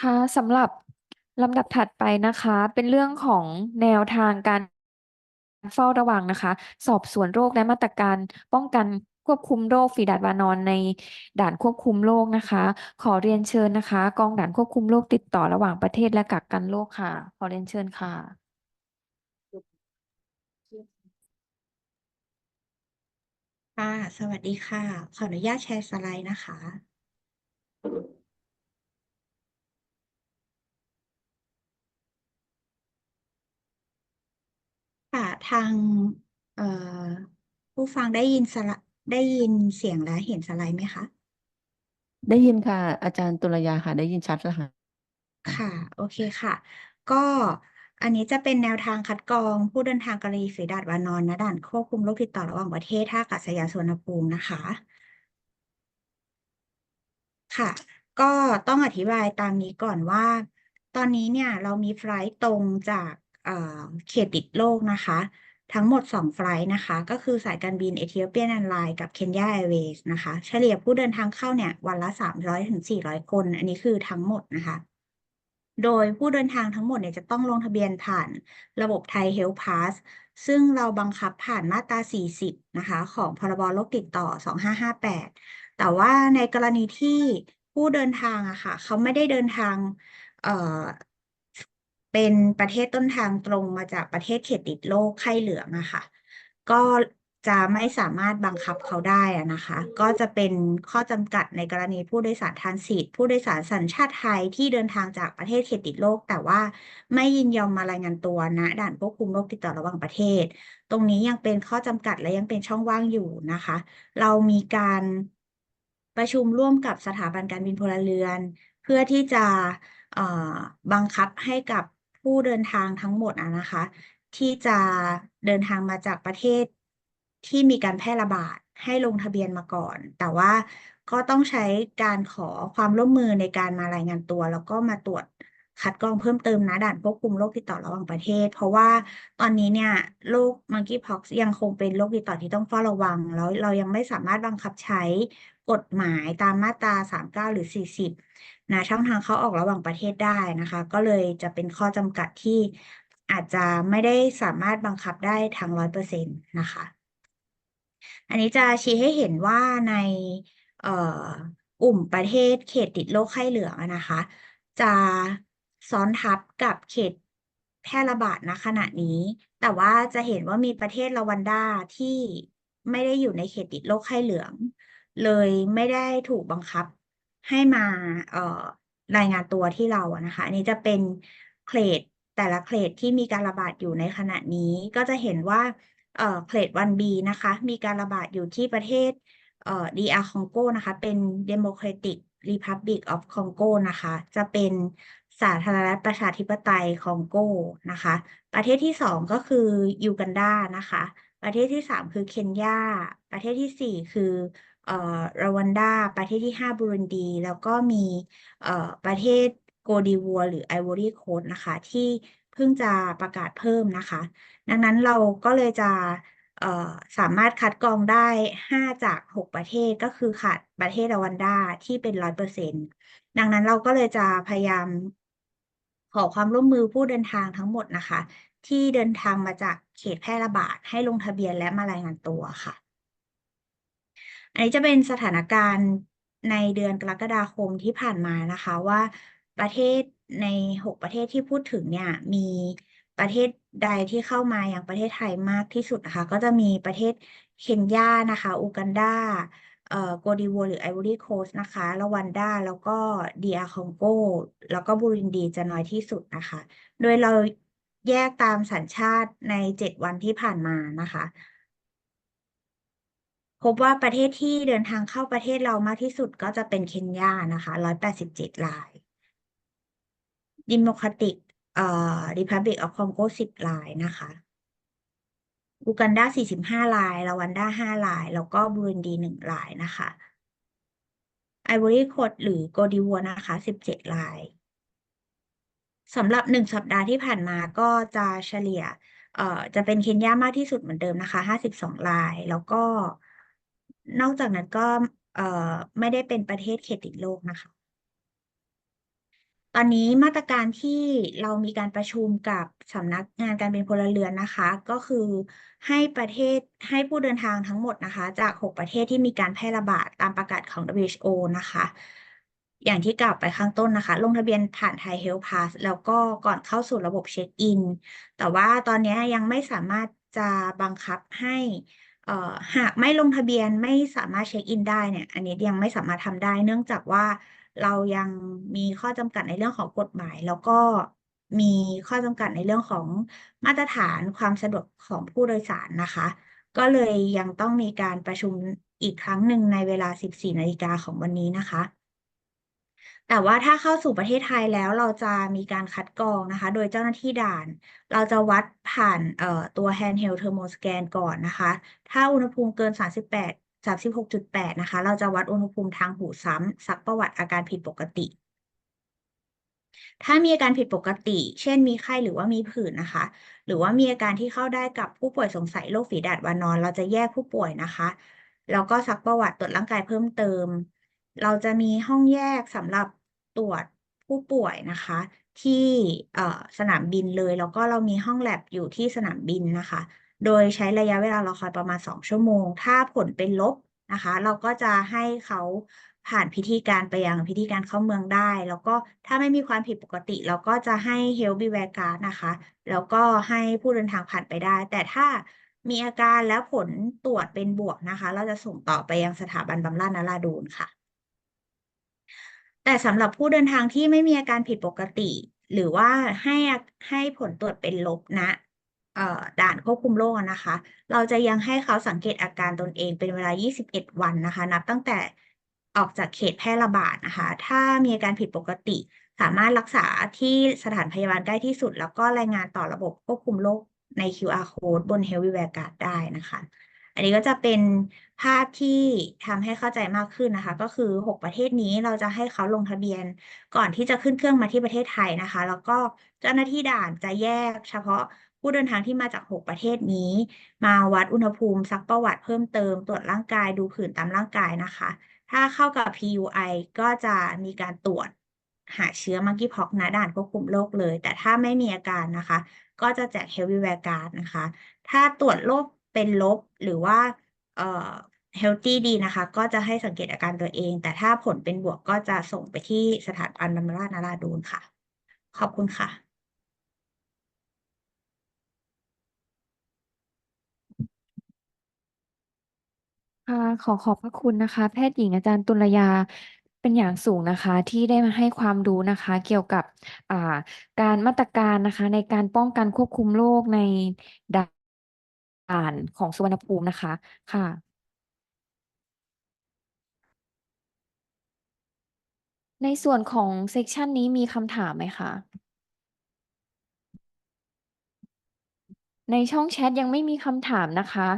ค่ะสำหรับลำดับถัดไปนะคะ เป็นเรื่องของแนวทางการเฝ้าระวังนะคะ สอบสวนโรคและมาตรการป้องกันควบคุมโรคฝีดาษวานอนในด่านควบคุมโรคนะคะ ขอเรียนเชิญนะคะ กองด่านควบคุมโรคติดต่อระหว่างประเทศและกักกันโรคค่ะ ขอเรียนเชิญค่ะ ค่ะ สวัสดีค่ะ ขออนุญาตแชร์สไลด์นะคะ ค่ะทางเอ่อผู้ฟังได้ยินสไลด์ได้ยินเสียงและเห็นสไลด์ไหมคะ ได้ยินค่ะ อาจารย์ตุลยาค่ะ ได้ยินชัดแล้วค่ะ ค่ะ โอเคค่ะ ก็อันนี้จะเป็นแนวทางคัดกรองผู้เดินทางกรณีฝีดาษวานอนณด่านควบคุมโรคติดต่อระหว่างประเทศท่าอากาศยานสุวรรณภูมินะคะ ค่ะ ก็ต้องอธิบายตามนี้ก่อนว่า ตอนนี้เนี่ยเรามีไฟลท์ตรงจาก เขตติดโลกนะคะ ทั้งหมด 2 ไฟล์นะคะ ก็คือสายการบินเอธิโอเปียนแอร์ไลน์กับเคนยาแอร์เวย์นะคะ เฉลี่ยผู้เดินทางเข้าเนี่ย วันละ 300ถึง400 คน อันนี้คือทั้งหมดนะคะ โดยผู้เดินทางทั้งหมดเนี่ยจะต้องลงทะเบียนผ่านระบบไทย Health Pass ซึ่งเราบังคับผ่านมาตรา 40 นะคะ ของพรบโรคติดต่อ 2558 แต่ว่าในกรณีที่ผู้เดินทางอะค่ะ เขาไม่ได้เดินทาง เป็นประเทศต้นทางตรงมาจากประเทศเขตติดโรคไข้เหลืองอะค่ะ ก็จะไม่สามารถบังคับเขาได้อะนะคะ ก็จะเป็นข้อจำกัดในกรณีผู้โดยสารทรานสิตผู้โดยสารสัญชาติไทยที่เดินทางจากประเทศเขตติดโรคแต่ว่าไม่ยินยอมมารายงานตัวณด่านควบคุมโรคติดต่อระหว่างประเทศ ตรงนี้ยังเป็นข้อจำกัดและยังเป็นช่องว่างอยู่นะคะ เรามีการประชุมร่วมกับสถาบันการบินพลเรือน เพื่อที่จะบังคับให้กับ ผู้เดินทางทั้งหมดอะนะคะ ที่จะเดินทางมาจากประเทศที่มีการแพร่ระบาดให้ลงทะเบียนมาก่อน แต่ว่าก็ต้องใช้การขอความร่วมมือในการมารายงานตัว แล้วก็มาตรวจคัดกรองเพิ่มเติมนะด่านควบคุมโรคติดต่อระหว่างประเทศ เพราะว่าตอนนี้เนี่ยโรค monkeypox ยังคงเป็นโรคติดต่อที่ต้องเฝ้าระวัง แล้วเรายังไม่สามารถบังคับใช้กฎหมายตามมาตรา 39 หรือ 40 นะช่องทางเข้าออกระหว่างประเทศได้นะคะ ก็เลยจะเป็นข้อจำกัดที่อาจจะไม่ได้สามารถบังคับได้ทั้งร้อยเปอร์เซ็นต์นะคะ อันนี้จะชี้ให้เห็นว่าในกลุ่มประเทศเขตติดโรคไข้เหลืองนะคะ จะซ้อนทับกับเขตแพร่ระบาดณขณะนี้ แต่ว่าจะเห็นว่ามีประเทศรวันดาที่ไม่ได้อยู่ในเขตติดโรคไข้เหลือง เลยไม่ได้ถูกบังคับ ให้มาเอ่อรายงานตัวที่เราอะนะคะ อันนี้จะเป็นเขตแต่ละเขตที่มีการระบาดอยู่ในขณะนี้ ก็จะเห็นว่าเอ่อเขต 1B นะคะ มีการระบาดอยู่ที่ประเทศเอ่อ DR คองโกนะคะ เป็น Democratic Republic of Congo นะคะ จะเป็นสาธารณรัฐประชาธิปไตยคองโกนะคะ ประเทศที่สองก็คือยูกันดานะคะ ประเทศที่สามคือเคนยา ประเทศที่สี่คือ รวันดา ประเทศที่ห้าบูรุนดี แล้วก็มีประเทศโกดีวัว หรือไอวอรี่โคสนะคะ ที่เพิ่งจะประกาศเพิ่มนะคะ ดังนั้นเราก็เลยจะสามารถคัดกรองได้ 5 จาก 6 ประเทศก็คือขาดประเทศรวันดาที่เป็นร้อยเปอร์เซ็นต์ดังนั้นเราก็เลยจะพยายามขอความร่วมมือผู้เดินทางทั้งหมดนะคะ ที่เดินทางมาจากเขตแพร่ระบาดให้ลงทะเบียนและมารายงานตัวค่ะ อันนี้จะเป็นสถานการณ์ในเดือนกรกฎาคมที่ผ่านมานะคะว่าประเทศใน 6 ประเทศที่พูดถึงเนี่ยมีประเทศใดที่เข้ามาอย่างประเทศไทยมากที่สุดนะคะก็จะมีประเทศเคนยานะคะอูกันดาเอ่อโกดิวัวหรือไอวอรี่โคสนะคะรวันดา แล้วก็ดีอาคองโก แล้วก็บูรุนดีจะน้อยที่สุดนะคะ โดยเราแยกตามสัญชาติใน 7 วันที่ผ่านมานะคะ พบว่าประเทศที่เดินทางเข้าประเทศเรามากที่สุดก็จะเป็นเคนยานะคะร้อยแปดสิบเจ็ดรายดิโมคราติกเอ่อริพับลิกออฟคองโกสิบรายนะคะอูกันดาสี่สิบห้ารายรวันดาห้าราย แล้วก็บูรุนดีหนึ่งรายนะคะไอวอรี่โคสต์หรือโกดิวัวนะคะสิบเจ็ดรายสำหรับหนึ่งสัปดาห์ที่ผ่านมาก็จะเฉลี่ย เอ่อ จะเป็นเคนยามากที่สุดเหมือนเดิมนะคะห้าสิบสองราย แล้วก็ นอกจากนั้นก็เอ่อไม่ได้เป็นประเทศเขตติดโรคนะคะ ตอนนี้มาตรการที่เรามีการประชุมกับสำนักงานการบินพลเรือนนะคะ ก็คือให้ประเทศให้ผู้เดินทางทั้งหมดนะคะ จาก 6 ประเทศที่มีการแพร่ระบาดตามประกาศของ WHO นะคะ อย่างที่กล่าวไปข้างต้นนะคะ ลงทะเบียนผ่านไทย Health Pass แล้วก็ก่อนเข้าสู่ระบบเช็คอิน แต่ว่าตอนนี้ยังไม่สามารถจะบังคับให้ หากไม่ลงทะเบียนไม่สามารถเช็คอินได้เนี่ย อันนี้ยังไม่สามารถทำได้ เนื่องจากว่าเรายังมีข้อจำกัดในเรื่องของกฎหมาย แล้วก็มีข้อจำกัดในเรื่องของมาตรฐานความสะดวกของผู้โดยสารนะคะ ก็เลยยังต้องมีการประชุมอีกครั้งหนึ่งในเวลา 14นาฬิกาของวันนี้นะคะ แต่ว่าถ้าเข้าสู่ประเทศไทยแล้วเราจะมีการคัดกรองนะคะ โดยเจ้าหน้าที่ด่าน เราจะวัดผ่านเอ่อตัว handheld thermoscan ก่อนนะคะ ถ้าอุณหภูมิเกิน 38 36.8 นะคะ เราจะวัดอุณหภูมิทางหูซ้ำซักประวัติอาการผิดปกติ ถ้ามีอาการผิดปกติ เช่นมีไข้หรือว่ามีผื่นนะคะ หรือว่ามีอาการที่เข้าได้กับผู้ป่วยสงสัยโรคฝีดาษวานอน เราจะแยกผู้ป่วยนะคะ แล้วก็ซักประวัติตรวจร่างกายเพิ่มเติม เราจะมีห้องแยกสำหรับ ตรวจผู้ป่วยนะคะ ที่สนามบินเลย แล้วก็เรามีห้องแลบอยู่ที่สนามบินนะคะ โดยใช้ระยะเวลารอคอยประมาณ 2 ชั่วโมง ถ้าผลเป็นลบนะคะ เราก็จะให้เขาผ่านพิธีการไปยังพิธีการเข้าเมืองได้ แล้วก็ถ้าไม่มีความผิดปกติ เราก็จะให้ Health Beware Card นะคะ แล้วก็ให้ผู้เดินทางผ่านไปได้ แต่ถ้ามีอาการแล้วผลตรวจเป็นบวกนะคะ เราจะส่งต่อไปยังสถาบันบำราศนราดูนค่ะ แต่สำหรับผู้เดินทางที่ไม่มีอาการผิดปกติ หรือว่าให้ให้ผลตรวจเป็นลบณเอ่อด่านควบคุมโรคนะคะ เราจะยังให้เขาสังเกตอาการตนเองเป็นเวลา 21 วันนะคะ นับตั้งแต่ออกจากเขตแพร่ระบาดนะคะ ถ้ามีอาการผิดปกติ สามารถรักษาที่สถานพยาบาลใกล้ที่สุด แล้วก็รายงานต่อระบบควบคุมโรคใน QR code บน Health Beware Card ได้นะคะ อันนี้ก็จะเป็นภาพที่ทำให้เข้าใจมากขึ้นนะคะ ก็คือ 6 ประเทศนี้เราจะให้เขาลงทะเบียน ก่อนที่จะขึ้นเครื่องมาที่ประเทศไทยนะคะ แล้วก็เจ้าหน้าที่ด่านจะแยก เฉพาะผู้เดินทางที่มาจาก 6 ประเทศนี้ มาวัดอุณหภูมิซักประวัติเพิ่มเติมตรวจร่างกายดูผื่นตามร่างกายนะคะ ถ้าเข้ากับ PUI ก็จะมีการตรวจหาเชื้อ Monkeypox ณด่านควบคุมโรคเลย แต่ถ้าไม่มีอาการนะคะ ก็จะแจก Health Beware Card นะคะ ถ้าตรวจโรค เป็นลบหรือว่าเอ่อ healthy ดีนะคะ ก็จะให้สังเกตอาการตัวเอง แต่ถ้าผลเป็นบวกก็จะส่งไปที่สถาบันบำราศนราดูนค่ะ ขอบคุณค่ะค่ะขอขอบพระคุณนะคะ แพทย์หญิงอาจารย์ตุลยาเป็นอย่างสูงนะคะที่ได้มาให้ความรู้นะคะ เกี่ยวกับอ่าการมาตรการนะคะ ในการป้องกันควบคุมโรคในด่านของสุวรรณภูมินะคะ ค่ะ ในส่วนของเซกชันนี้มีคำถามไหมคะ ในช่องแชทยังไม่มีคำถามนะคะ